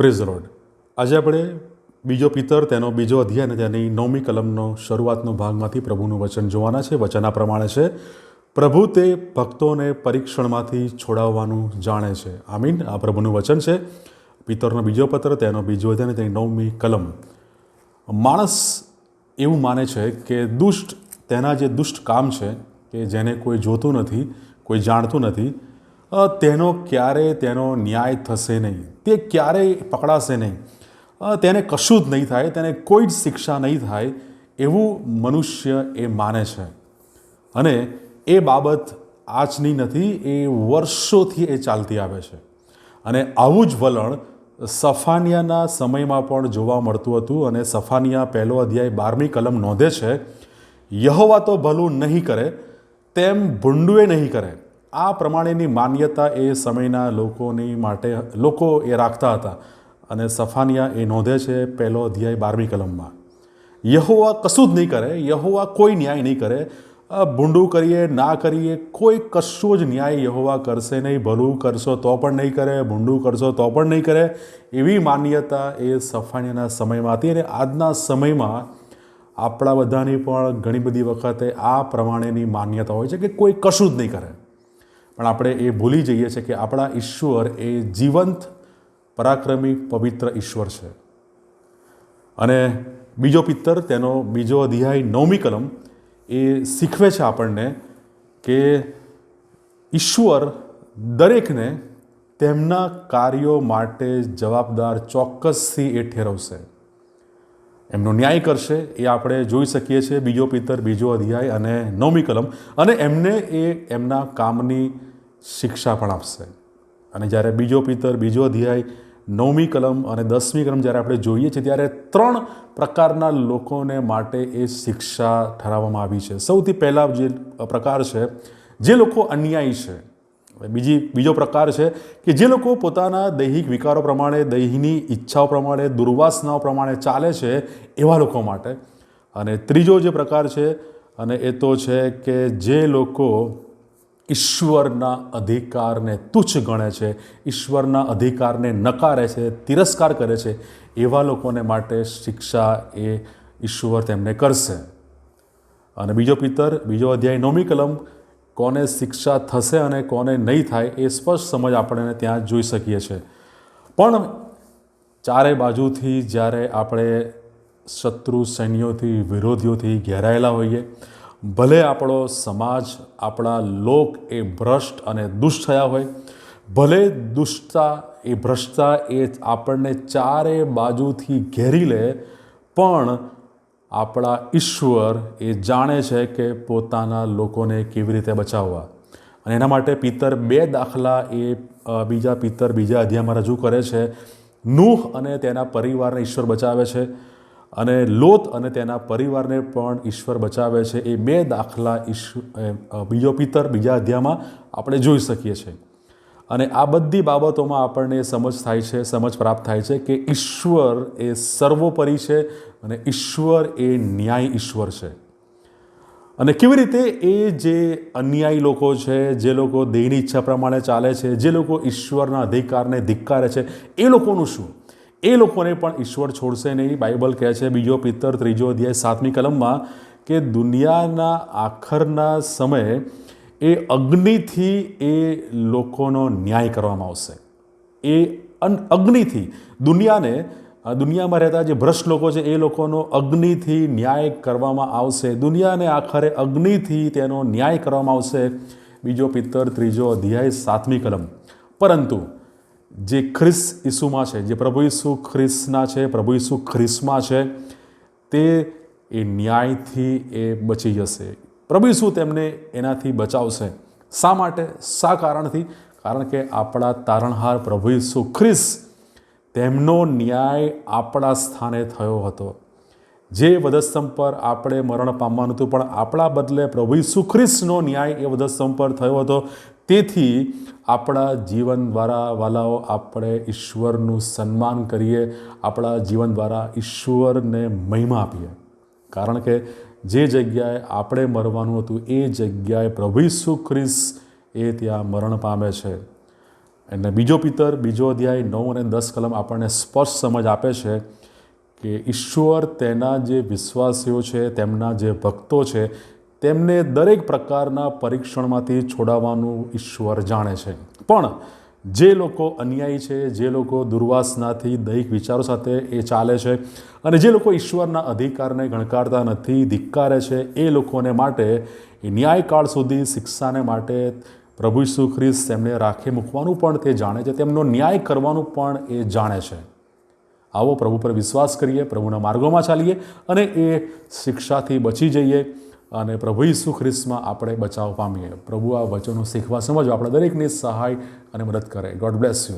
Praise road. આજે આપણે બીજો પિતર, તેનો બીજો અધ્યાય અને તેની નવમી કલમનો શરૂઆતનો ભાગમાંથી પ્રભુનું વચન જોવાના છે. વચન આ પ્રમાણે છે, પ્રભુ તે ભક્તોને પરીક્ષણમાંથી છોડાવવાનું જાણે છે. આમીન. આ પ્રભુનું વચન છે. પિતરનો બીજો પત્ર, તેનો બીજો અધ્યાય અને તેની નવમી કલમ. માણસ એવું માને છે કે દુષ્ટ, તેના જે દુષ્ટ કામ છે, કે જેને કોઈ જોતું નથી, કોઈ જાણતું નથી તેનો ક્યારેય તેનો ન્યાય થશે નહીં. તે ક્યારેય પકડાશે નહીં. તેને કશું જ નહીં થાય, તેને કોઈ જ શિક્ષા નહીં થાય એવું મનુષ્ય એ માને છે. અને એ બાબત આજની નથી, એ વર્ષોથી એ ચાલતી આવે છે. અને આવું જ વલણ સફાનિયાના સમયમાં પણ જોવા મળતું હતું અને સફાનિયા પહેલો અધ્યાય બારમી કલમ નોંધે છે, યહોવા તો ભલું નહીં કરે, તેમ ભૂંડુએ નહીં કરે. આ પ્રમાણેની માન્યતા એ સમયના લોકોની માટે, લોકો એ રાખતા હતા અને સફાનિયા એ નોંધે છે પહેલો અધ્યાય બારમી કલમમાં. યહોવા કશું જ નહીં કરે, યહોવા કોઈ ન્યાય નહીં કરે. ભૂંડું કરીએ, ના કરીએ, કોઈ કશું જ ન્યાય યહોવા કરશે નહીં. ભલું કરશો તો પણ નહીં કરે, ભૂંડું કરશો તો પણ નહીં કરે. એવી માન્યતા એ સફાણીના સમયમાં હતી અને આજના સમયમાં આપણા બધાની પણ ઘણી બધી વખતે આ પ્રમાણેની માન્યતા હોય છે કે કોઈ કશું જ નહીં કરે. પણ આપણે એ ભૂલી જઈએ છીએ કે આપણા ઈશ્વર એ જીવંત, પરાક્રમી, પવિત્ર ઈશ્વર છે. અને બીજો પિત્તર, તેનો બીજો અધ્યાય નવમી કલમ, એ શીખવે છે આપણને કે ઈશ્વર દરેકને તેમના કાર્યો માટે જવાબદાર ચોક્કસથી એ ઠેરવશે. એમનો ન્યાય કરશે, એ આપણે જોઈ શકીએ છીએ બીજો પિત્તર, બીજો અધ્યાય અને નવમી કલમ. અને એમને એ એમના કામની શિક્ષા પણ આપશે. અને જ્યારે બીજો પિત્તર બીજો અધ્યાય, નવમી કલમ અને દસમી કલમ જ્યારે આપણે જોઈએ છીએ, ત્યારે ત્રણ પ્રકારના લોકોને માટે એ શિક્ષા ઠરાવવામાં આવી છે. સૌથી પહેલાં જે પ્રકાર છે, જે લોકો અન્યાયી છે. બીજી, બીજો પ્રકાર છે કે જે લોકો પોતાના દૈહિક વિકારો પ્રમાણે, દૈહિની ઈચ્છાઓ પ્રમાણે, દુર્વાસનાઓ પ્રમાણે ચાલે છે, એવા લોકો માટે. અને ત્રીજો જે પ્રકાર છે, અને એ તો છે કે જે લોકો ઈશ્વરના અધિકારને તુચ્છ ગણે છે, ઈશ્વરના અધિકારને નકારે છે, તિરસ્કાર કરે છે, એવા લોકોને માટે શિક્ષા એ ઈશ્વર તેમને કરશે. અને બીજો પિત્તર, બીજો અધ્યાય, નવમી કલમ, કોને શિક્ષા થશે અને કોને નહીં થાય એ સ્પષ્ટ સમજ આપણે ત્યાં જોઈ શકીએ છીએ પણ ચારે બાજુથી જ્યારે આપણે શત્રુ સૈન્યોથી, વિરોધીઓથી ઘેરાયેલા હોઈએ ભલે આપણો સમાજ, આપણા લોક એ ભ્રષ્ટ અને દુષ્ટ થયા હોય, ભલે દુષ્ટતા એ ભ્રષ્ટતા એ આપણને ચારે બાજુથી ઘેરી લે, પણ આપણા ઈશ્વર એ જાણે છે કે પોતાના લોકોને કેવી રીતે બચાવવા. અને એના માટે પિત્તર બે દાખલા એ બીજા પિત્તર બીજા અધ્યાયમાં રજૂ કરે છે. નૂહ અને તેના પરિવારને ઈશ્વર બચાવે છે. અને લોત અને તેના પરિવારને પણ ઈશ્વર બચાવે છે. એ બે દાખલા ઈશ્વ બીજો પિત્તર બીજા અધ્યાયમાં આપણે જોઈ શકીએ છીએ. અને આ બધી બાબતોમાં આપણને સમજ થાય છે, સમજ પ્રાપ્ત થાય છે કે ઈશ્વર એ સર્વોપરી છે અને ઈશ્વર એ ન્યાય ઈશ્વર છે. અને કેવી રીતે એ જે અન્યાયી લોકો છે, જે લોકો દેહની ઈચ્છા પ્રમાણે ચાલે છે, જે લોકો ઈશ્વરના અધિકારને ધિક્કારે છે, એ લોકોનું શું? એ લોકોને પણ ઈશ્વર છોડશે નહીં. બાઇબલ કહે છે, બીજો પિત્તર ત્રીજો અધ્યાય સાતમી કલમમાં કે દુનિયાના આખરના સમયે એ અગ્નિથી એ લોકોનો ન્યાય કરવામાં આવશે. એ અગ્નિથી. દુનિયાને દુનિયામાં રહેતા જે ભ્રષ્ટ લોકો છે, એ લોકોનો અગ્નિથી ન્યાય કરવામાં આવશે. દુનિયાને આખરે અગ્નિથી તેનો ન્યાય કરવામાં આવશે. બીજો પિત્તર ત્રીજો અધ્યાય સાતમી કલમ. પરંતુ જે ખ્રિસ ઈસુમાં છે, જે પ્રભુ ઈસુ ખ્રિસના છે, પ્રભુ ઈસુ ખ્રિસમાં છે, તે એ ન્યાયથી એ બચી જશે. પ્રભુ ઈસુ તેમને એનાથી બચાવશે. શા માટે? શા કારણથી? કારણ કે આપણા તારણહાર પ્રભુ ઈસુ ખ્રિસ તેમનો ન્યાય આપણા સ્થાને થયો હતો. જે વધસ્તંભ પર આપણે મરણ પામવાનું હતું, પણ આપણા બદલે પ્રભુ સુખ્રિસ્તનો ન્યાય એ વધસ્તંભ પર થયો હતો. તેથી આપણા જીવન દ્વારા વાલાઓ, આપણે ઈશ્વરનું સન્માન કરીએ, આપણા જીવન દ્વારા ઈશ્વરને મહિમા આપીએ. કારણ કે જે જગ્યાએ આપણે મરવાનું હતું, એ જગ્યાએ પ્રભુ સુખ્રિસ એ ત્યાં મરણ પામે છે. એટલે બીજો પિતર, બીજો અધ્યાય નવ અને દસ કલમ આપણને સ્પષ્ટ સમજ આપે છે. કે ઈશ્વર તેના જે વિશ્વાસીઓ છે, તેમના જે ભક્તો છે, તેમને દરેક પ્રકારના પરીક્ષણમાંથી છોડાવવાનું ઈશ્વર જાણે છે. પણ જે લોકો અન્યાયી છે, જે લોકો દુર્વાસનાથી દૈહિક વિચારો સાથે એ ચાલે છે અને જે લોકો ઈશ્વરના અધિકારને ગણકારતા નથી, ધિક્કારે છે, એ લોકોને માટે એ ન્યાયકાળ સુધી શિક્ષાને માટે પ્રભુ ઈસુ ખ્રિસ્ત તેમને રાખે મૂકવાનું પણ તે જાણે છે. તેમનો ન્યાય કરવાનું પણ એ જાણે છે. આવો પ્રભુ પર વિશ્વાસ કરીએ, પ્રભુના માર્ગોમાં ચાલીએ અને એ શિક્ષાથી બચી જઈએ અને પ્રભુ ઈસુ ખ્રિસ્તમાં આપણે બચાવ પામીએ. પ્રભુ આ વચનો શીખવા સમજવા આપણે દરેકની સહાય અને મદદ કરે. God bless you